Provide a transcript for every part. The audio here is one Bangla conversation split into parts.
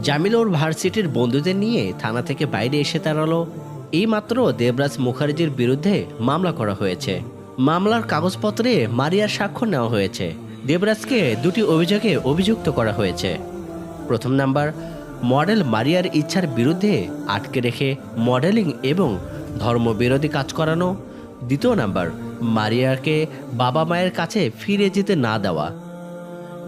জামিল ওর ভার্সিটির বন্ধুদের নিয়ে থানা থেকে বাইরে এসে দাঁড়াল। এইমাত্র দেবরাজ মুখার্জির বিরুদ্ধে মামলা করা হয়েছে। মামলার কাগজপত্রে মারিয়ার স্বাক্ষর নেওয়া হয়েছে। দেবরাজকে দুটি অভিযোগে অভিযুক্ত করা হয়েছে। প্রথম নাম্বার, মডেল মারিয়ার ইচ্ছার বিরুদ্ধে আটকে রেখে মডেলিং এবং ধর্মবিরোধী কাজ করানো। দ্বিতীয় নাম্বার, মারিয়াকে বাবা মায়ের কাছে ফিরে যেতে না দেওয়া।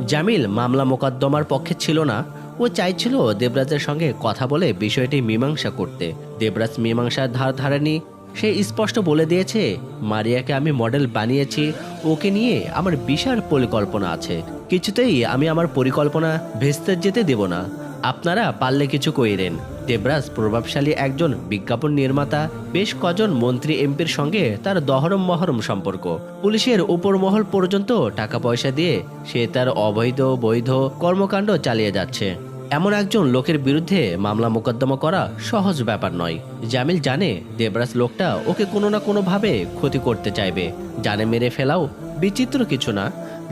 জামিল মামলা মোকদ্দমার পক্ষে ছিল না ও চাইছিল দেবরাজের সঙ্গে কথা বলে বিষয়টি মীমাংসা করতে। দেবরাজ মীমাংসার ধার ধারেনি। সে স্পষ্ট বলে দিয়েছে, মারিয়াকে আমি মডেল বানিয়েছি, ওকে নিয়ে আমার বিশাল পরিকল্পনা আছে। কিছুতেই আমি আমার পরিকল্পনা ভেস্তে যেতে দেব না। আপনারা পারলে কিছু কইরেন দেবরাজ প্রভাবশালী একজন বিজ্ঞাপন নির্মাতা, বেশ কজন মন্ত্রী এমপির সঙ্গে তার দহরম মহরম সম্পর্ক। পুলিশের উপর মহল পর্যন্ত টাকা পয়সা দিয়ে সে তার অবৈধ, বৈধ কর্মকাণ্ড চালিয়ে যাচ্ছে। এমন একজন লোকের বিরুদ্ধে মামলা মোকদ্দমা করা সহজ ব্যাপার নয়। জামিল জানে দেবরাজ লোকটা ওকে কোনো না কোনোভাবে ক্ষতি করতে চাইবে। জানে মেরে ফেলাও বিচিত্র কিছু না।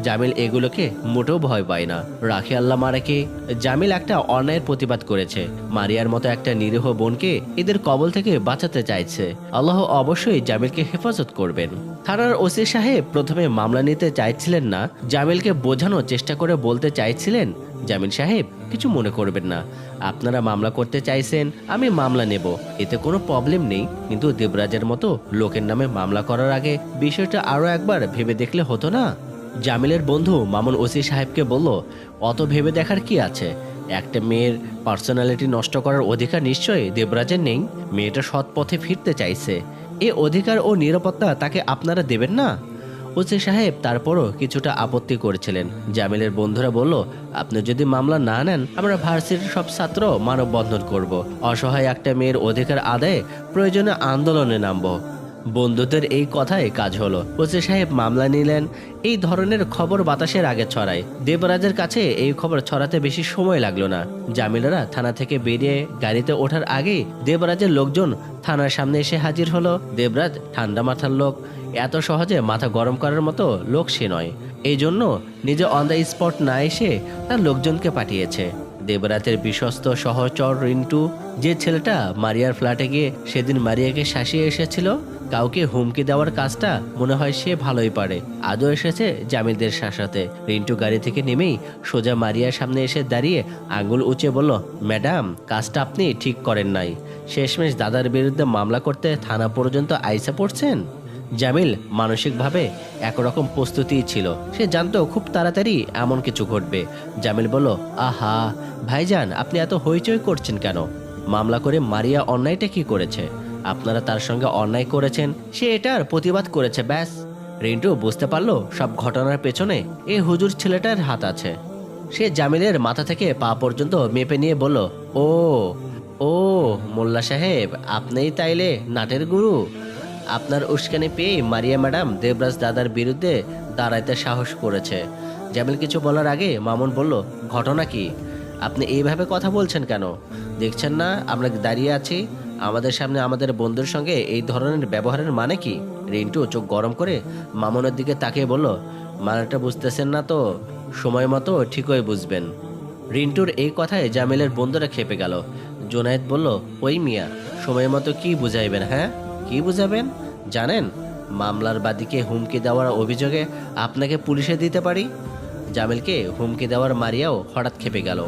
জামিল এগুলোকে মোটেও ভয় পায় না। রাখি আল্লাহ মারাকে জামিল একটা অন্যায়ের প্রতিবাদ করেছে। মারিয়ার মতো একটা নিরীহ বোনকে এদের কবল থেকে বাঁচাতে চাইছে। আল্লাহ অবশ্যই জামিলকে হেফাজত করবেন। থানার ওসি সাহেব প্রথমে মামলা নিতে চাইছিলেন না। জামিলকে বোঝানোর চেষ্টা করে বলতে চাইছিলেন, জামিল সাহেব, কিছু মনে করবেন না। আপনারা মামলা করতে চাইছেন, আমি মামলা নেব। এতে কোনো প্রবলেম নেই। কিন্তু দেবরাজের মতো লোকের নামে মামলা করার আগে বিষয়টা আরও একবার ভেবে দেখলে হতো না? জামিলের বন্ধু মামুন ওসি সাহেবকে বলল, অত ভেবে দেখার কি আছে? একটা মেয়ের পার্সোনালিটি নষ্ট করার অধিকার নিশ্চয়ই দেবরাজের নেই। মেয়েটা সৎ পথে ফিরতে চাইছে। এ অধিকার ও নিরাপত্তা তাকে আপনারা দেবেন না? ওসি সাহেব তারপরও কিছুটা আপত্তি করেছিলেন। জামিলের বন্ধুরা বলল, আপনি যদি মামলা না নেন, আমরা ভার্সিটির সব ছাত্র মানববন্ধন করব। অসহায় একটা মেয়ের অধিকার আদায়ে প্রয়োজনে আন্দোলনে নামবো। বন্ধুদের এই কথায় কাজ হলো। ওসি সাহেব মামলা নিলেন। এই ধরনের খবর বাতাসের আগে ছড়ায়। দেবরাজের কাছে এই খবর ছড়াতে বেশি সময় লাগল না। জামিলারা থানা থেকে বেরিয়ে গাড়িতে ওঠার আগেই দেবরাজের লোকজন থানার সামনে এসে হাজির হলো। দেবরাজ ঠান্ডা মাথার লোক। এত সহজে মাথা গরম করার মতো লোক সে নয়। এই জন্য নিজে অন দ্য স্পট না এসে তার লোকজনকে পাঠিয়েছে। দেবরাতের বিশ্বস্ত সহচর রিন্টু, যে ছেলেটা মারিয়ার ফ্ল্যাটে গিয়ে সেদিন মারিয়াকে শাসিয়ে এসেছিল কাউকে হুমকি দেওয়ার কাজটা মনে হয় সে ভালোই পারে। আদৌ এসেছে জামিলদের শাসাতে। রিন্টু গাড়ি থেকে নেমেই সোজা মারিয়ার সামনে এসে দাঁড়িয়ে আঙুল উঁচে বলল, ম্যাডাম, কাজটা আপনি ঠিক করেন নাই। শেষমেশ দাদার বিরুদ্ধে মামলা করতে থানা পর্যন্ত আইসা পড়ছেন? জামিল মানসিকভাবে একরকম প্রস্তুতিই ছিল। সে জানতো খুব তাড়াতাড়ি এমন কিছু ঘটবে। জামিল বলল, আহা, ভাইজান, আপনি এত হইচই করছেন কেন? মামলা করে মারিয়া অন্যায়টা কি করেছে? আপনারা তার সঙ্গে অন্যায় করেছেন, সে এটার প্রতিবাদ করেছে, ব্যাস। রিন্টু বুঝতে পারল সব ঘটনার পেছনে এই হুজুর ছেলেটার হাত আছে। সে জামিলের মাথা থেকে পা পর্যন্ত মেপে নিয়ে বলল, ও ও, মোল্লা সাহেব, আপনিই তাইলে নাটের গুরু। আপনার উস্কানি পেয়ে মারিয়া ম্যাডাম দেবরাজ দাদার বিরুদ্ধে দাঁড়াইতে সাহস করেছে। জামিল কিছু বলার আগে মামুন বলল, ঘটনা কি? আপনি এইভাবে কথা বলছেন কেন? দেখছেন না, আমরা দাঁড়িয়ে আছি আমাদের সামনে আমাদের বন্ধুর সঙ্গে এই ধরনের ব্যবহারের মানে কি? রিন্টু চোখ গরম করে মামুনের দিকে তাকিয়ে বলল মানেটা বুঝতেছেন না তো? সময় মতো ঠিকই বুঝবেন। রিন্টুর এই কথায় জামিলের বন্ধুরা খেপে গেল। জোনায়েদ বলল, ওই মিয়া, সময় মতো কি বুঝাইবেন হ্যাঁ? কি বুঝাবেন? জানেন, মামলার বাদীকে হুমকি দেওয়ার অভিযোগে আপনাকে পুলিশে দিতে পারি? জামিলকে হুমকি দেওয়ার মারিয়াও হঠাৎ খেপে গেল।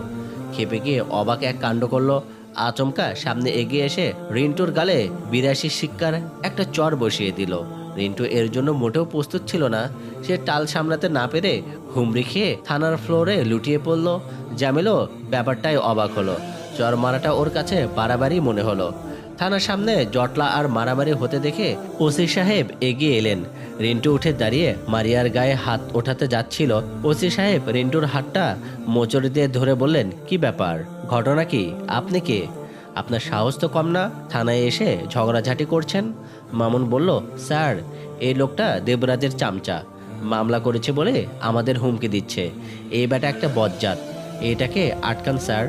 খেপে গিয়ে অবাক এক কাণ্ড করল আচমকা সামনে এগিয়ে এসে রিন্টুর গালে বিরাশি শিক্ষার একটা চর বসিয়ে দিল। রিন্টু এর জন্য মোটেও প্রস্তুত ছিল না। সে টাল সামলাতে না পেরে হুমড়ি খেয়ে থানার ফ্লোরে লুটিয়ে পড়ল। জামিলও ব্যাপারটাই অবাক হলো। চর মারাটা ওর কাছে বাড়াবাড়ি মনে হলো। থানার সামনে জটলা আর মারামারি হতে দেখে ওসি সাহেব এগিয়ে এলেন। রিন্টু উঠে দাঁড়িয়ে মারিয়ার গায়ে হাত ওঠাতে যাচ্ছিল। ওসি সাহেব রিন্টুর হাতটা মোচড় দিয়ে ধরে বললেন, কি ব্যাপার? ঘটনা কি? আপনি কে? আপনার সাহস তো কম না? থানায় এসে ঝগড়াঝাটি করছেন? মামুন বলল, স্যার, এই লোকটা দেবরাজের চামচা। মামলা করেছে বলে আমাদের হুমকি দিচ্ছে। এই ব্যাটা একটা বজ্জাত। এটাকে আটকান, স্যার।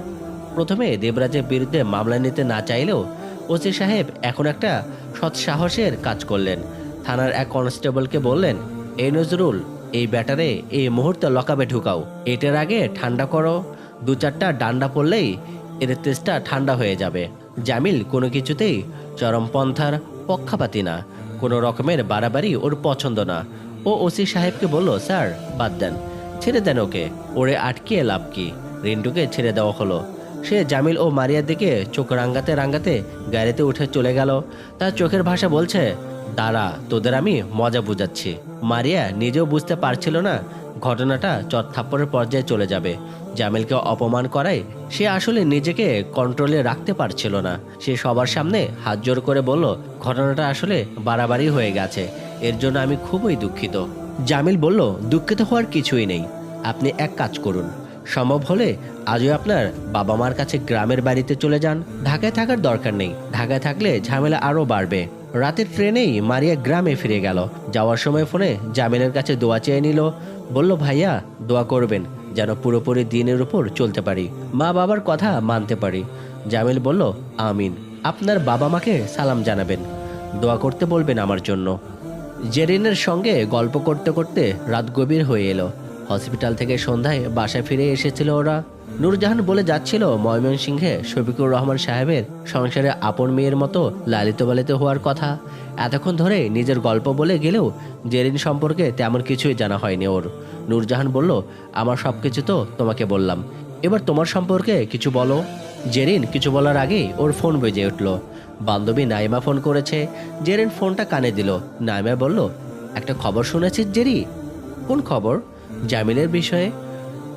প্রথমে দেবরাজের বিরুদ্ধে মামলা নিতে না চাইলেও ওসি সাহেব এখন একটা সৎসাহসের কাজ করলেন। থানার এক কনস্টেবলকে বললেন, এই নজরুল, এই ব্যাটারে এই মুহূর্তে লকাবে ঢুকাও। এটার আগে ঠান্ডা করো। দু চারটা ডান্ডা পড়লেই এর তেজটা ঠান্ডা হয়ে যাবে। জামিল কোনো কিছুতেই চরমপন্থার পক্ষাপাতি না। কোনো রকমের বাড়াবাড়ি ওর পছন্দ না। ও ওসি সাহেবকে বলল, স্যার, বাদ দেন। ছেড়ে দেন ওকে। ওরে আটকিয়ে লাভ কি? রিন্টুকে ছেড়ে দেওয়া হলো। সে জামিল ও মারিয়ার দিকে চোখ রাঙ্গাতে রাঙ্গাতে গাড়িতে উঠে চলে গেল। তার চোখের ভাষা বলছে, দাঁড়া, তোদের আমি মজা বুঝাচ্ছি। মারিয়া নিজেও বুঝতে পারছিল না ঘটনাটা চটথাপ্পড়ের পর্যায়ে চলে যাবে। জামিলকে অপমান করায় সে আসলে নিজেকে কন্ট্রোলে রাখতে পারছিল না। সে সবার সামনে হাত জোর করে বলল, ঘটনাটা আসলে বাড়াবাড়ি হয়ে গেছে, এর জন্য আমি খুবই দুঃখিত। জামিল বলল, দুঃখিত হওয়ার কিছুই নেই। আপনি এক কাজ করুন সম্ভব হলে আজও আপনার বাবা মার কাছে গ্রামের বাড়িতে চলে যান। ঢাকায় থাকার দরকার নেই। ঢাকায় থাকলে ঝামেলা আরও বাড়বে। রাতের ট্রেনেই মারিয়া গ্রামে ফিরে গেল। যাওয়ার সময় ফোনে জামিলের কাছে দোয়া চেয়ে নিল। বলল, ভাইয়া, দোয়া করবেন, যেন পুরোপুরি দিনের উপর চলতে পারি। মা বাবার কথা মানতে পারি। জামিল বলল, আমিন। আপনার বাবা মাকে সালাম জানাবেন। দোয়া করতে বলবেন আমার জন্য। জেরিনের সঙ্গে গল্প করতে করতে রাত গভীর হয়ে এলো। হসপিটাল থেকে সন্ধ্যায় বাসায় ফিরে এসেছিল ওরা। নূরজাহান বলে যাচ্ছিল ময়মনসিংহে শফিকুর রহমান সাহেবের সংসারে আপন মেয়ের মতো লালিত বালিত হওয়ার কথা। এতক্ষণ ধরে নিজের গল্প বলে গেলেও জেরিন সম্পর্কে তেমন কিছুই জানা হয়নি ওর। নূরজাহান বলল, আমার সব কিছু তো তোমাকে বললাম। এবার তোমার সম্পর্কে কিছু বলো। জেরিন কিছু বলার আগেই ওর ফোন বেজে উঠল। বান্ধবী নাইমা ফোন করেছে। জেরিন ফোনটা কানে দিল। নাইমা বলল, একটা খবর শুনেছিস জেরি? কোন খবর? জামিলের বিষয়ে?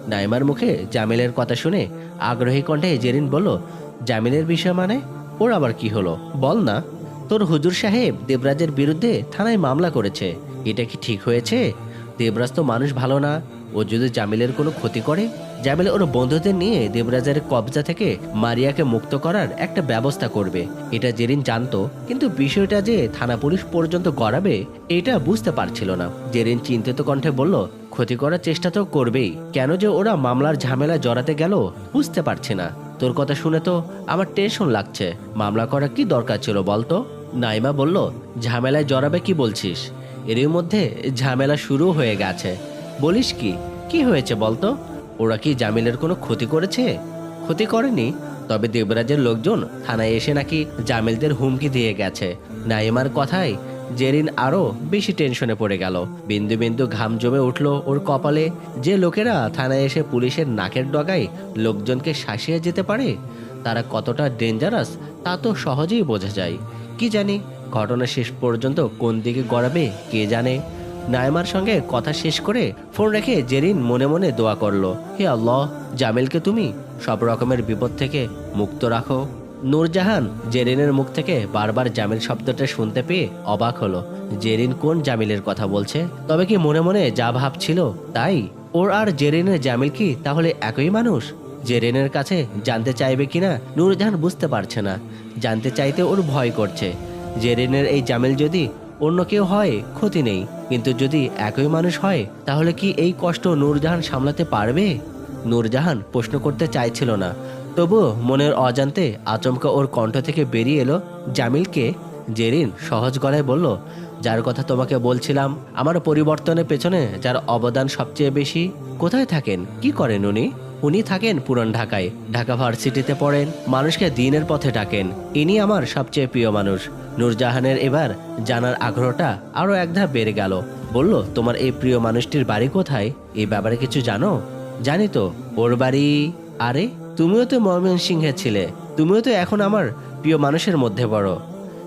নাইমার মুখে জামিলের কথা শুনে আগ্রহী কণ্ঠে জেরিন বলল, জামিলের বিষয় মানে? ওর আবার কি হলো? বল না। তোর হুজুর সাহেব দেবরাজের বিরুদ্ধে থানায় মামলা করেছে। এটা কি ঠিক হয়েছে? দেবরাজ তো মানুষ ভালো না। ও যদি জামিলের কোনো ক্ষতি করে, জামিল ওর বন্ধুদের নিয়ে দেবরাজের কবজা থেকে মারিয়াকে মুক্ত করার একটা ব্যবস্থা করবে। এটা জেরিন জানতো, কিন্তু বিষয়টা যে থানা পুলিশ পর্যন্ত গড়াবে, এটা বুঝতে পারছিল না। জেরিন চিন্তিত কণ্ঠে বলল ক্ষতি করার চেষ্টা তো করবেই। কেন যে ওরা মামলার ঝামেলা জড়াতে গেল, বুঝতে পারছি না। তোর কথা শুনে তো আমার টেনশন লাগছে। মামলা করা কি দরকার ছিল বলতো? নাইমা বলল, ঝামেলায় জড়াবে কি বলছিস? এরই মধ্যে ঝামেলা শুরু হয়ে গেছে। বলিস কি? কি হয়েছে বলতো? ওরা কি জামিলের কোনো ক্ষতি করেছে? ক্ষতি করেনি? তবে দেবরাজের লোকজন থানায় এসে নাকি জামিলদের হুমকি দিয়ে গেছে। নাইমার কথায় জেরিন আরও বেশি টেনশনে পড়ে গেল। বিন্দু বিন্দু ঘাম জমে উঠল ওর কপালে। যে লোকেরা থানায় এসে পুলিশের নাকের ডগায় লোকজনকে শাসিয়ে যেতে পারে, তারা কতটা ডেঞ্জারাস তা তো সহজেই বোঝা যায়। কি জানি, ঘটনা শেষ পর্যন্ত কোন দিকে গড়াবে, কে জানে? নাইমার সঙ্গে কথা শেষ করে ফোন রেখে জেরিন মনে মনে দোয়া করল, হে আল্লাহ, জামিলকে তুমি সব রকমের বিপদ থেকে মুক্ত রাখো। নূরজাহান জেরিনের মুখ থেকে বারবার জামিল শব্দটা শুনতে পেয়ে অবাক হলো। জেরিন কোন জামিলের কথা বলছে? তবে কি মনে মনে যা ভাবছিল তাই? ওর আর জেরিনের জামিল কি তাহলে একই মানুষ? জেরিনের কাছে জানতে চাইবে কিনা নূরজাহান বুঝতে পারছে না। জানতে চাইতে ওর ভয় করছে। জেরিনের এই জামিল যদি অন্য কেউ হয়, ক্ষতি নেই। কিন্তু যদি একই মানুষ হয়, তাহলে কি এই কষ্ট নূরজাহান সামলাতে পারবে? নূরজাহান প্রশ্ন করতে চাইছিল না। তবু মনের অজান্তে আচমকা ওর কণ্ঠ থেকে বেরিয়ে এলো জামিলকে। জেরিন সহজ গলায় বলল, যার কথা তোমাকে বলছিলাম, আমার পরিবর্তনের পেছনে যার অবদান সবচেয়ে বেশি, কোথায় থাকেন? কি করেন উনি? উনি থাকেন পুরান ঢাকায়। ঢাকা ভার্সিটিতে পড়েন, মানুষকে দিনের পথে ডাকেন। ইনি আমার সবচেয়ে প্রিয় মানুষ। নূরজাহানের এবার জানার আগ্রহটা আরও এক ধাপ বেড়ে গেল। বলল, তোমার এই প্রিয় মানুষটির বাড়ি কোথায়? এই ব্যাপারে কিছু জানো? জানি তো, ওর বাড়ি আরে তুমিও তো ময়মনসিংহের ছিলে, তুমিও তো এখন আমার প্রিয় মানুষের মধ্যে পড়ো।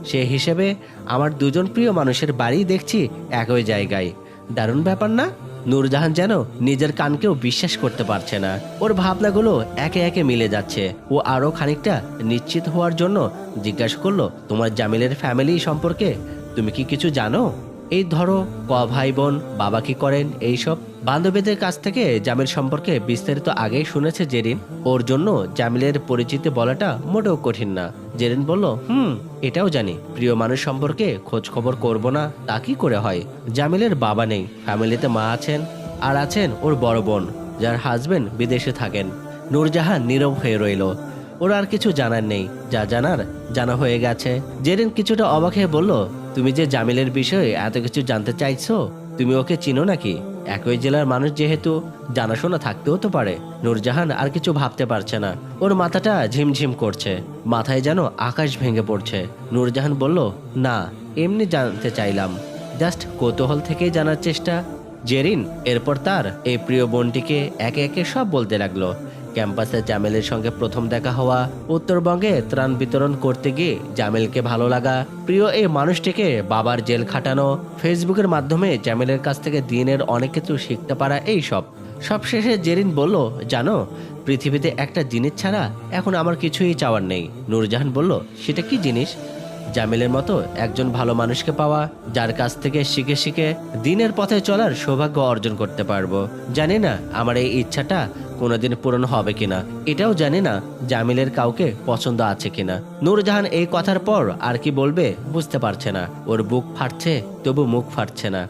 সে হিসেবে আমার দুজন প্রিয় মানুষের বাড়ি দেখছি একই জায়গায়। দারুণ ব্যাপার না? নূরজাহান যেন নিজের কানকেও বিশ্বাস করতে পারছে না। ওর ভাবনাগুলো একে একে মিলে যাচ্ছে। ও আরও খানিকটা নিশ্চিত হওয়ার জন্য জিজ্ঞাসা করল, তোমার জামিলের ফ্যামিলি সম্পর্কে তুমি কি কিছু জানো? এই ধরো, ক ভাই বোন বাবা কি করেন এইসব? বান্ধবীদের কাছ থেকে জামিল সম্পর্কে বিস্তারিত আগেই শুনেছে জেরিন। ওর জন্য জামিলের পরিচিতি বলাটা মোটেও কঠিন না। জেরিন বলল, হুম, এটাও জানি। প্রিয় মানুষ সম্পর্কে খোঁজ খবর করব না, তা কি করে হয়? জামিলের বাবা নেই, ফ্যামিলিতে মা আছেন আর আছেন ওর বড় বোন, যার হাজবেন্ড বিদেশে থাকেন। নূরজাহান নীরব হয়ে রইল। ওর আর কিছু জানার নেই। যা জানার জানা হয়ে গেছে। জেরিন কিছুটা অবাক হয়ে বলল তুমি যে জামিলের বিষয়ে এত কিছু জানতে চাইছো, তুমি ওকে চিনো নাকি? একই জেলার মানুষ যেহেতু, জানাশোনা থাকতেও তো পারে। নূরজাহান আর কিছু ভাবতে পারছে না। ওর মাথাটা ঝিমঝিম করছে। মাথায় যেন আকাশ ভেঙে পড়ছে। নূরজাহান বলল, না, এমনি জানতে চাইলাম। জাস্ট কৌতূহল থেকেই জানার চেষ্টা। জেরিন এরপর তার এই প্রিয় বোনটিকে একে একে সব বলতে লাগল। ক্যাম্পাসে জামেলের সঙ্গে প্রথম দেখা হওয়া, উত্তরবঙ্গে ত্রাণ বিতরণ করতে গিয়ে জামেলকে ভালো লাগা, প্রিয় এই মানুষটিকে বাবার জেল খাটানো, ফেসবুকের মাধ্যমে জামেলের কাছ থেকে দিনের অনেক কিছু শিখতে পারা এই সব সবশেষে জেরিন বলল, জানো, পৃথিবীতে একটা জিনিস ছাড়া এখন আমার কিছুই চাওয়ার নেই। নূরজাহান বলল, সেটা কি জিনিস? জামিলের মতো একজন ভালো মানুষকে পাওয়া, যার কাছ থেকে শিখে শিখে দিনের পথে চলার সৌভাগ্য অর্জন করতে পারব। জানি না, আমার এই ইচ্ছাটা কোনোদিন পূরণ হবে কিনা, এটাও জানি না জামিলের কাউকে পছন্দ আছে কিনা। নূরজাহান এই কথার পর আর কি বলবে বুঝতে পারছে না। ওর বুক ফাটছে, তবু মুখ ফাটছে না।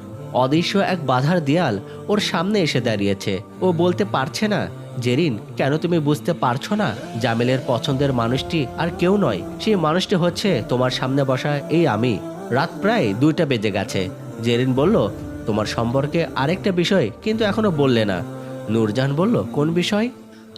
অদৃশ্য এক বাধার দেয়াল ওর সামনে এসে দাঁড়িয়েছে। ও বলতে পারছে না, জেরিন, কেন তুমি বুঝতে পারছ না জামিলের পছন্দের মানুষটি আর কেউ নয়? সেই মানুষটি হচ্ছে তোমার সামনে বসা এই আমি। রাত প্রায় দুইটা বেজে গেছে। জেরিন বলল, তোমার সম্পর্কে আরেকটা বিষয় কিন্তু এখনও বললে না। নূরজাহান বলল, কোন বিষয়?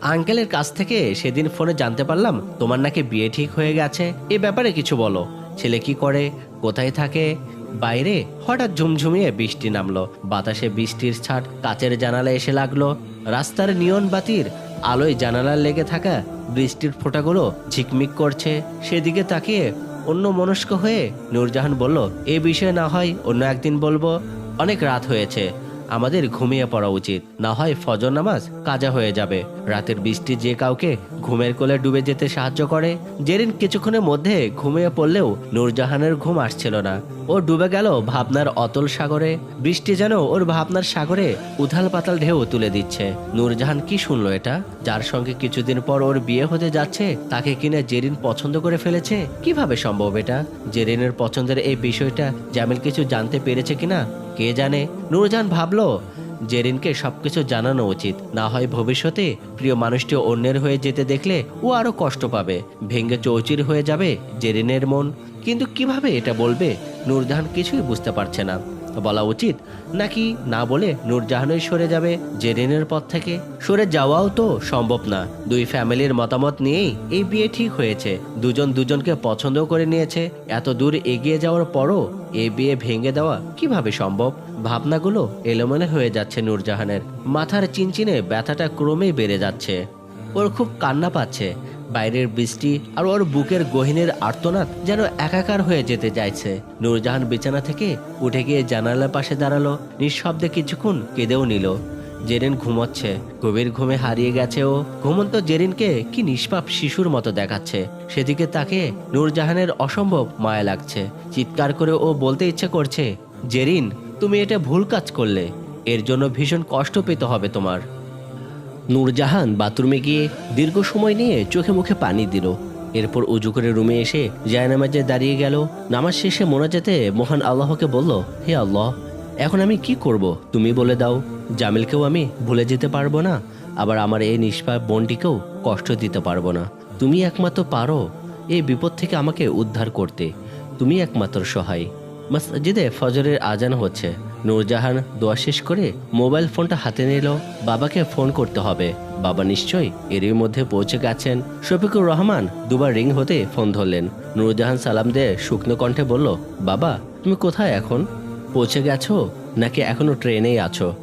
আঙ্কেলের কাছ থেকে সেদিন ফোনে জানতে পারলাম, তোমার নাকি বিয়ে ঠিক হয়ে গেছে। এ ব্যাপারে কিছু বলো। ছেলে কি করে? কোথায় থাকে? বাইরে হঠাৎ ঝুমঝুমিয়ে বৃষ্টি নামলো। বাতাসে বৃষ্টির ছাট কাচের জানালা এসে লাগল। রাস্তার নিয়ন বাতির আলোয় জানালার লেগে থাকা বৃষ্টির ফোঁটাগুলো ঝিকমিক করছে। সেদিকে তাকিয়ে অন্য মনস্ক হয়ে নূরজাহান বলল, এ বিষয়ে না হয় অন্য একদিন বলব। অনেক রাত হয়েছে। আমাদের ঘুমিয়ে পড়া উচিত। না হয় ফজর নামাজ কাজা হয়ে যাবে। রাতের বৃষ্টি যে কাউকে ঘুমের কোলে ডুবে যেতে সাহায্য করে। জেরিন কিছুক্ষণের মধ্যে ঘুমিয়ে পড়লেও নূরজাহানের ঘুম আসছিল না। ও ডুবে গেল ভাবনার অতল সাগরে। বৃষ্টি যেন ওর ভাবনার সাগরে উথাল পাতাল ঢেউ তুলে দিচ্ছে। নূরজাহান কি শুনলো এটা? যার সঙ্গে কিছুদিন পর ওর বিয়ে হতে যাচ্ছে, তাকে কিনে জেরিন পছন্দ করে ফেলেছে? কীভাবে সম্ভব এটা? জেরিনের পছন্দের এই বিষয়টা জামিল কিছু জানতে পেরেছে কিনা, কে জানে? নূরজাহান ভাবলো, জেরিনকে সবকিছু জানানো উচিত। না হয় ভবিষ্যতে প্রিয় মানুষটি অন্যের হয়ে যেতে দেখলে ও আরও কষ্ট পাবে। ভেঙ্গে চৌচির হয়ে যাবে জেরিনের মন। কিন্তু কীভাবে এটা বলবে, নূরজাহান কিছুই বুঝতে পারছে না। বলা উচিত, নাকি না বলে নূরজাহানই সরে যাবে জেরিনের পথ থেকে? সরে যাওয়াও তো সম্ভব না। দুই ফ্যামিলির মতামত নিয়েই এই বিয়ে ঠিক হয়েছে। দুজন দুজনকে পছন্দ করে নিয়েছে। এত দূর এগিয়ে যাওয়ার পরও এই বিয়ে ভেঙে দেওয়া কীভাবে সম্ভব? ভাবনাগুলো এলোমেলো হয়ে যাচ্ছে নূরজাহানের। মাথার চিনচিনে ব্যথাটা ক্রমেই বেড়ে যাচ্ছে। ওর খুব কান্না পাচ্ছে। বাইরের বৃষ্টি আর ওর বুকের গহিনের আর্তনাদ যেন একাকার হয়ে যেতে চাইছে। নূরজাহান বিছানা থেকে উঠে গিয়ে জানালার পাশে দাঁড়াল, নিঃশব্দে কিছুক্ষণ কেঁদেও নিল। জেরিন ঘুমোচ্ছে, গভীর ঘুমে হারিয়ে গেছে ও ঘুমন্ত জেরিনকে কি নিষ্পাপ শিশুর মতো দেখাচ্ছে। সেদিকে তাকে নূরজাহানের অসম্ভব মায়া লাগছে। চিৎকার করে ও বলতে ইচ্ছে করছে, জেরিন, তুমি এটা ভুল কাজ করলে। এর জন্য ভীষণ কষ্ট পেতে হবে তোমার। নূরজাহান বাথরুমে গিয়ে দীর্ঘ সময় নিয়ে চোখে মুখে পানি দিল। এরপর উজু করে রুমে এসে জায়নামাজে দাঁড়িয়ে গেল। নামাজ শেষে মোনাজাতে মহান আল্লাহকে বলল, হে আল্লাহ, এখন আমি কি করব? তুমি বলে দাও, জামিলকেও আমি ভুলে যেতে পারব না, আবার আমার এই নিষ্পাপ বোনটিকেও কষ্ট দিতে পারব না। তুমি একমাত্র পারো এই বিপদ থেকে আমাকে উদ্ধার করতে। তুমি একমাত্র সহায়। মসজিদে ফজরের আজান হচ্ছে। নূরজাহান দোয়া শেষ করে মোবাইল ফোনটা হাতে নিল। বাবাকে ফোন করতে হবে। বাবা নিশ্চয়ই এরই মধ্যে পৌঁছে গেছেন। শফিকুর রহমান দুবার রিং হতে ফোন ধরলেন। নূরজাহান সালাম দিয়ে শুকনো কণ্ঠে বলল, বাবা, তুমি কোথায় এখন? পৌঁছে গেছো? নাকি এখনও ট্রেনেই আছো?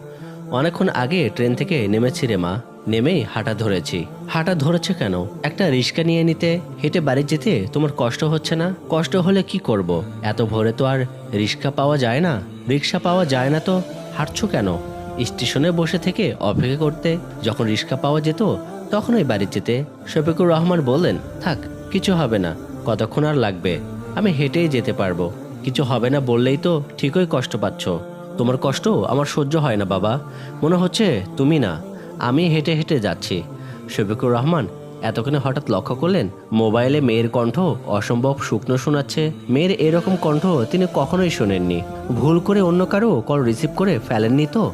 অনেকক্ষণ আগে ট্রেন থেকে নেমেছি রে মা। নেমেই হাঁটা ধরেছি। হাঁটা ধরেছে কেন? একটা রিক্সা নিয়ে নিতে, হেঁটে বাড়ি যেতে তোমার কষ্ট হচ্ছে না? কষ্ট হলে কি করব। এত ভোরে তো আর রিক্সা পাওয়া যায় না, রিক্সা পাওয়া যায় না তো, হাঁটছো কেন? স্টেশনে বসে থেকে অপেক্ষা করতে যখন রিক্সা পাওয়া যেত তখনই বাড়ি যেতে শফিকুর রহমান বললেন, থাক, কিছু হবে না, কতক্ষণ আর লাগবে? আমি হেঁটেই যেতে পারব। কিছু হবে না বললেই তো ঠিকই কষ্ট পাচ্ছ। তোমার কষ্ট আমার সহ্য হয় না বাবা। মনে হচ্ছে তুমি না। আমি হেঁটে হেঁটে যাচ্ছি। শফিকুর রহমান এতক্ষণে হঠাৎ লক্ষ্য করলেন, মোবাইলে মেয়ের কণ্ঠ অসম্ভব শুকনো শোনাচ্ছে। মেয়ের এরকম কণ্ঠ তিনি কখনোই শোনেননি। ভুল করে অন্য কারও কল রিসিভ করে ফেলেননি তো?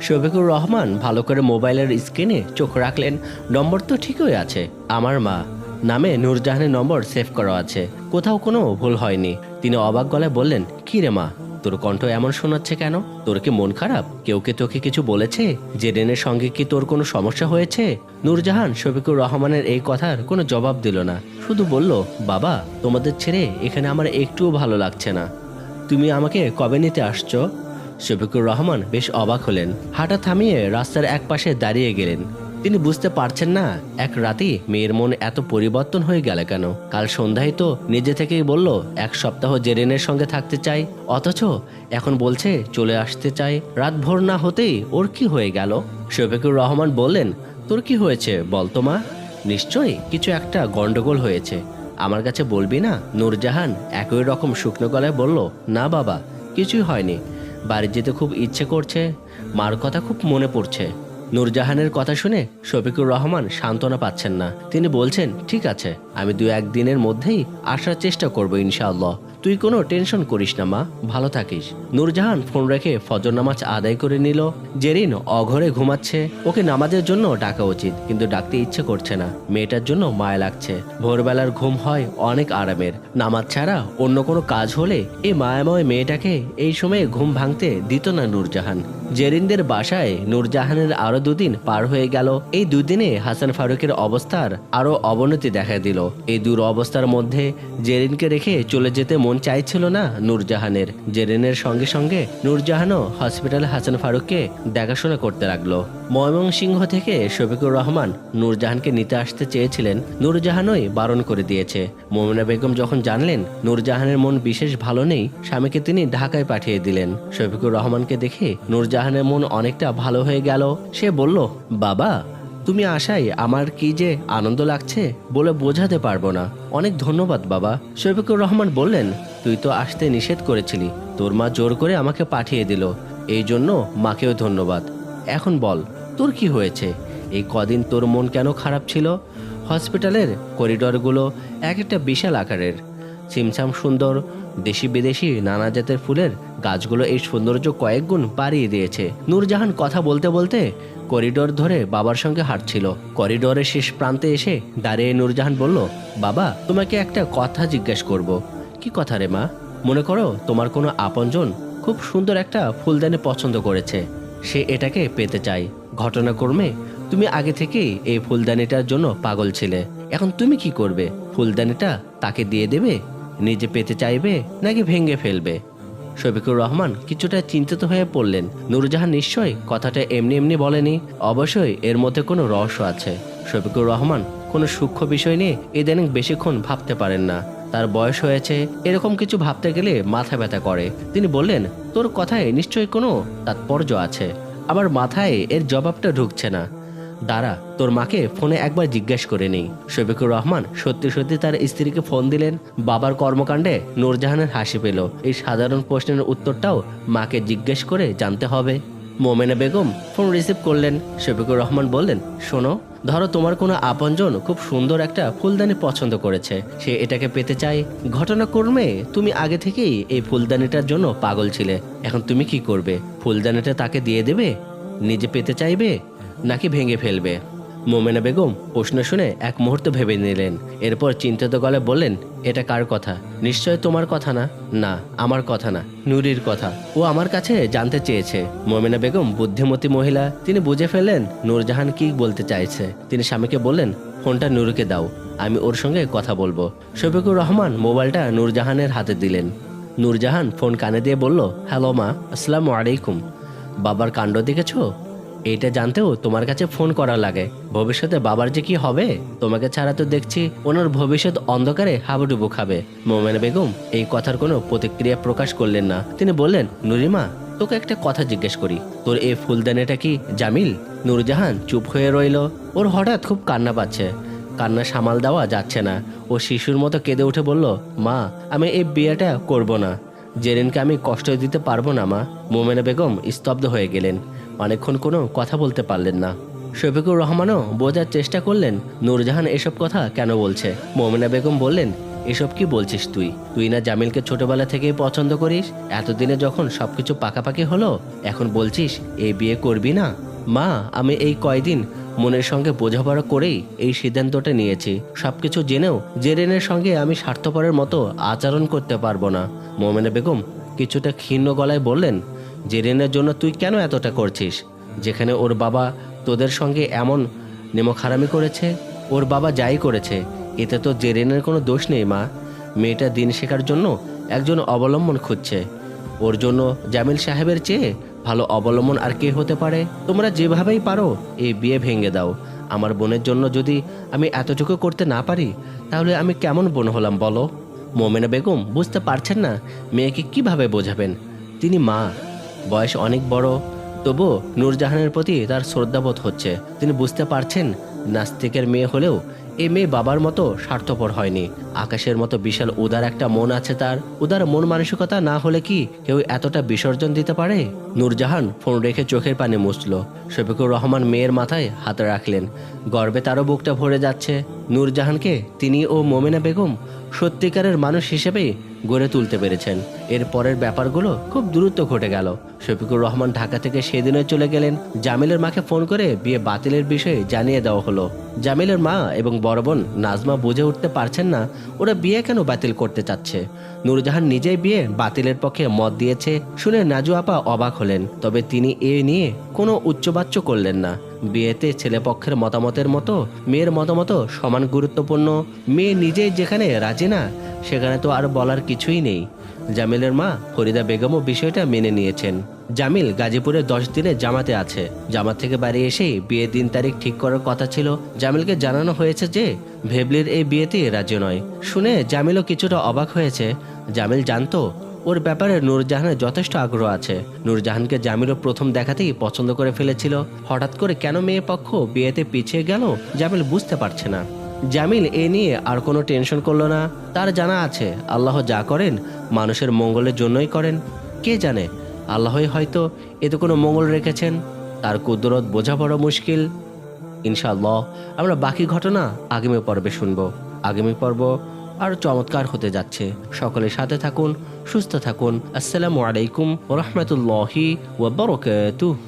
শফিকুর রহমান ভালো করে মোবাইলের স্ক্রিনে চোখ রাখলেন। নম্বর তো ঠিকই আছে, আমার মা। নামে নূরজাহানের নম্বর সেভ করা আছে। কোথাও কোনো ভুল হয়নি। তিনি অবাক গলায় বললেন, কি রে মা? তোর কণ্ঠ এমন শোনাচ্ছে কেন? তোর কি মন খারাপ? কেউ কি তোকে কিছু বলেছে? জেরেনের সঙ্গে কি তোর কোনো সমস্যা হয়েছে? নূরজাহান শফিকুর রহমানের এই কথার কোনো জবাব দিল না। শুধু বলল, বাবা, তোমাদের ছেড়ে এখানে আমার একটুও ভালো লাগছে না। তুমি আমাকে কবে নিতে আসছো? শফিকুর রহমান বেশ অবাক হলেন। হাঁটা থামিয়ে রাস্তার এক পাশে দাঁড়িয়ে গেলেন। তিনি বুঝতে পারছেন না, এক রাতেই মেয়ের মন এত পরিবর্তন হয়ে গেল কেন? কাল সন্ধ্যায় তো নিজে থেকেই বলল, এক সপ্তাহ জেরেনের সঙ্গে থাকতে চাই, অথচ এখন বলছে চলে আসতে চাই রাত ভোর না হতেই ওর কি হয়ে গেল? শফিকুর রহমান বললেন, তোর কি হয়েছে বলতো মা? নিশ্চয়ই, কিছু একটা গন্ডগোল হয়েছে। আমার কাছে বলবি না? নূরজাহান একই রকম শুকনো গলায় বলল, না বাবা, কিছুই হয়নি। বাড়ি যেতে খুব ইচ্ছে করছে। মার কথা খুব মনে পড়ছে। নূরজাহানের কথা শুনে শফিকুর রহমান সান্ত্বনা পাচ্ছেন না। তিনি বলছেন, ঠিক আছে, আমি দু একদিনের মধ্যেই আসার চেষ্টা করব ইনশাআল্লাহ। তুই কোনো টেনশন করিস না, মা। ভালো থাকিস। নূরজাহান ফোন রেখে ফজর নামাজ আদায় করে নিল। জেরিন অঘরে ঘুমাচ্ছে। ওকে নামাজের জন্য ডাকা উচিত, কিন্তু ডাকতে ইচ্ছে করছে না। মেয়েটার জন্য মায়া লাগছে। ভোরবেলার ঘুম হয় অনেক আরামের। নামাজ ছাড়া অন্য কোনো কাজ হলে এই মায়াময় মেয়েটাকে এই সময়ে ঘুম ভাঙতে দিত না নূরজাহান। জেরিনদের বাসায় নূরজাহানের আরও দুদিন পার হয়ে গেল। এই দুদিনে হাসান ফারুকের অবস্থার আরও অবনতি দেখা দিল। এই দূর অবস্থার মধ্যে জেরিনকে রেখে চলে যেতে মন চাইছিল না নূরজাহানের। জেরিনের সঙ্গে সঙ্গে নূরজাহানও হসপিটাল হাসান ফারুককে দেখাশোনা করতে লাগল। ময়মনসিংহ থেকে শফিকুর রহমান নূরজাহানকে নিতে আসতে চেয়েছিলেন, নূরজাহানই বারণ করে দিয়েছে। মোমিনা বেগম যখন জানলেন নূরজাহানের মন বিশেষ ভালো নেই, স্বামীকে তিনি ঢাকায় পাঠিয়ে দিলেন। শফিকুর রহমানকে দেখে নূরজাহানের মন অনেকটা ভালো হয়ে গেল। সে বলল, বাবা, তুমি আসাই আমার কি যে আনন্দ লাগছে বলে বোঝাতে পারব না। অনেক ধন্যবাদ, বাবা। শফিকুর রহমান বললেন, তুই তো আসতে নিষেধ করেছিলি। তোর মা জোর করে আমাকে পাঠিয়ে দিল। এই জন্য মাকেও ধন্যবাদ। এখন বল তোর কি হয়েছে? এই কদিন তোর মন কেন খারাপ ছিল? হসপিটালের করিডরগুলো এক একটা বিশাল আকারের। ছিমছাম সুন্দর দেশি বিদেশি নানা জাতের ফুলের গাছগুলো এই সৌন্দর্য কয়েক গুণ বাড়িয়ে দিয়েছে। নূরজাহান কথা বলতে বলতে করিডোর ধরে বাবার সঙ্গে হাঁটছিল। করিডোরের শেষ প্রান্তে এসে দাঁড়িয়ে নূরজাহান বলল, বাবা, তোমাকে একটা কথা জিজ্ঞেস করব। কি কথা রে মা? মনে করো তোমার কোনো আপনজন খুব সুন্দর একটা ফুলদানি পছন্দ করেছে। সে এটাকে পেতে চায়। ঘটনাক্রমে তুমি আগে থেকেই এই ফুলদানিটার জন্য পাগল ছিলে। এখন তুমি কি করবে? ফুলদানিটা তাকে দিয়ে দেবে? নিজে পেতে চাইবে নাকি ভেঙে ফেলবে? শফিকুর রহমান কিছুটা চিন্তিত হয়ে পড়লেন। নুরজাহান নিশ্চয়ই কথাটা এমনি এমনি বলেনি। অবশ্যই এর মধ্যে কোনো রহস্য আছে। শফিকুর রহমান কোনো সূক্ষ্ম বিষয় নিয়ে ইদানিং বেশিক্ষণ ভাবতে পারেন না। তার বয়স হয়েছে, এরকম কিছু ভাবতে গেলে মাথা ব্যথা করে। তিনি বললেন, তোর কথায় নিশ্চয়ই কোনো তাৎপর্য আছে। আবার মাথায় এর জবাবটা ঢুকছে না। দাঁড়া, তোর মাকে ফোনে একবার জিজ্ঞেস করে নেই। শফিকুর রহমান সত্যি সত্যি তার স্ত্রীকে ফোন দিলেন। বাবার কর্মকাণ্ডে নূরজাহানের হাসি পেল। এই সাধারণ প্রশ্নের উত্তরটাও মাকে জিজ্ঞেস করে জানতে হবে। মোমেনা বেগম ফোন রিসিভ করলেন, শফিকুর রহমান বললেন, শোনো, ধরো তোমার কোনো আপনজন খুব সুন্দর একটা ফুলদানি পছন্দ করেছে। সে এটাকে পেতে চায় ঘটনাক্রমে তুমি আগে থেকেই এই ফুলদানিটার জন্য পাগল ছিলে। এখন তুমি কি করবে? ফুলদানিটা তাকে দিয়ে দেবে? নিজে পেতে চাইবে? নাকি ভেঙে ফেলবে? মোমেনা বেগম প্রশ্ন শুনে এক মুহূর্ত ভেবে নিলেন। এরপর চিন্তিত গলে বললেন, এটা কার কথা? নিশ্চয় তোমার কথা না? না, আমার কথা না, নুরির কথা। ও আমার কাছে জানতে চেয়েছে। মোমেনা বেগম বুদ্ধিমতী মহিলা, তিনি বুঝে ফেললেন নূরজাহান কি বলতে চাইছে। তিনি স্বামীকে বললেন, ফোনটা নুরুকে দাও, আমি ওর সঙ্গে কথা বলব। শফিকুর রহমান মোবাইলটা নূরজাহানের হাতে দিলেন। নূরজাহান ফোন কানে দিয়ে বলল, হ্যালো মা, আসসালামু আলাইকুম। বাবার কাণ্ড দেখেছ? এটা জানতেও তোমার কাছে ফোন করা লাগে। ভবিষ্যতে বাবার যে কি হবে, তোমাকে ছাড়া তো দেখছি ওনার ভবিষ্যৎ অন্ধকারে হাবুডুবু খাবে। মোমেনা বেগম, এই কথার কোনো প্রতিক্রিয়া প্রকাশ করলেন না। তিনি বললেন, নুরিমা, তোকে একটা কথা জিজ্ঞেস করি। তোর এই ফুলদানিটা কি জামিল? নুরজাহান চুপ হয়ে রইল। ওর হঠাৎ খুব কান্না পাচ্ছে। কান্না সামাল দেওয়া যাচ্ছে না। ও শিশুর মতো কেঁদে উঠে বলল, মা, আমি এই বিয়েটা করব না। জেরিনকে আমি কষ্ট দিতে পারব না, মা। মোমেনা বেগম স্তব্ধ হয়ে গেলেন। অনেকক্ষণ কোনো কথা বলতে পারলেন না। শফিকুর রহমানও বোঝার চেষ্টা করলেন, নূরজাহান এসব কথা কেন বলছে? মোমেনা বেগম বললেন, এসব কি বলছিস তুই? তুই না জামিলকে ছোটবেলা থেকেই পছন্দ করিস? এতদিনে যখন সবকিছু পাকাপাকি হলো, এখন বলছিস এই বিয়ে করবি না? মা, আমি এই কয়দিন মনের সঙ্গে বোঝাপড়া করেই এই সিদ্ধান্তটা নিয়েছি। সবকিছু জেনেও জেরেনের সঙ্গে আমি স্বার্থপরের মতো আচরণ করতে পারব না। মোমেনা বেগম কিছুটা ক্ষীণ গলায় বললেন জেরিনের জন্য তুই কেন এতটা করছিস? যেখানে ওর বাবা তোদের সঙ্গে এমন নেমখারামি করেছে, ওর বাবা যাই করেছে, এতে তো জেরিনের কোনো দোষ নেই, মা। মেয়েটা দিন শেখার জন্য একজন অবলম্বন খুঁজছে। ওর জন্য জামিল সাহেবের চেয়ে ভালো অবলম্বন আর কে হতে পারে? তোমরা যেভাবেই পারো, এই বিয়ে ভেঙে দাও। আমার বোনের জন্য যদি আমি এতটুকু করতে না পারি, তাহলে আমি কেমন বোন হলাম বলো? মোমেনা বেগম, বুঝতে পারছেন না, মেয়েকে কীভাবে বোঝাবেন? তিনি মা। বয়স অনেক বড়। তবু নূরজাহানের প্রতি তার শ্রদ্ধাবোধ হচ্ছে। তিনি বুঝতে পারছেন, নাস্তিকের মেয়ে হলেও এ মেয়ে বাবার মতো স্বার্থপর হয়নি। আকাশের মতো বিশাল উদার একটা মন আছে তার। উদার মন মানসিকতা না হলে কি কেউ এতটা বিসর্জন দিতে পারে? নূরজাহান ফোন রেখে চোখের পানি মুছল। শফিকুর রহমান মেয়ের মাথায় হাত রাখলেন। গর্বে তারও বুকটা ভরে যাচ্ছে। নূরজাহানকে তিনি ও মোমেনা বেগম সত্যিকারের মানুষ হিসেবে গড়ে তুলতে পেরেছেন। এর পরের ব্যাপারগুলো খুব দ্রুত ঘটে গেল। শফিকুর রহমান ঢাকা থেকে সেদিনে চলে গেলেন। জামিলের মাকে ফোন করে বিয়ে বাতিলের বিষয়ে জানিয়ে দেওয়া হলো। জামিলের মা এবং বড় বোন নাজমা বুঝে উঠতে পারছেন না, ওরা বিয়ে কেন বাতিল করতে চাচ্ছে? নূরজাহান নিজেই বিয়ে বাতিলের পক্ষে মত দিয়েছে শুনে নাজু আপা অবাক হলেন। তবে তিনি এ নিয়ে কোনো উচ্চবাচ্য করলেন না। বিয়েতে ছেলেপক্ষের মতামতের মতো, মেয়ের মতামত সমান গুরুত্বপূর্ণ। মেয়ে নিজেই যেখানে রাজি না সেখানে তো আর বলার কিছুই নেই। জামিলের মা ফরিদা বেগমও বিষয়টা মেনে নিয়েছেন। জামিল গাজীপুরে দশ দিনে জামাতে আছে। জামাত থেকে বাড়ি এসেই বিয়ের দিন তারিখ ঠিক করার কথা ছিল। জামিলকে জানানো হয়েছে যে, ভেবলির এই বিয়েতে রাজি নয়। শুনে জামিলও কিছুটা অবাক হয়েছে। জামিল জানতো, ওর ব্যাপারে নূরজাহানের যথেষ্ট আগ্রহ আছে। নূরজাহানকে জামিলও প্রথম দেখাতেই পছন্দ করে ফেলেছিল। হঠাৎ করে কেন মেয়ে পক্ষ বিয়েতে পিছিয়ে গেল, জামিল বুঝতে পারছে না। জামিল এ নিয়ে আর কোনো টেনশন করল না। তার জানা আছে, আল্লাহ যা করেন, মানুষের মঙ্গলের জন্যই করেন। কে জানে, আল্লাহই হয়তো এতে কোনো মঙ্গল রেখেছেন। তার কুদরত বোঝা বড় মুশকিল। ইনশাআল্লাহ, আমরা বাকি ঘটনা আগামী পর্বে শুনব। আগামী পর্ব আর চমৎকার হতে যাচ্ছে। সকলের সাথে থাকুন, সুস্থ থাকুন। আসসালামু আলাইকুম রহমতুল্লাহি ওয়া বারাকাতুহু।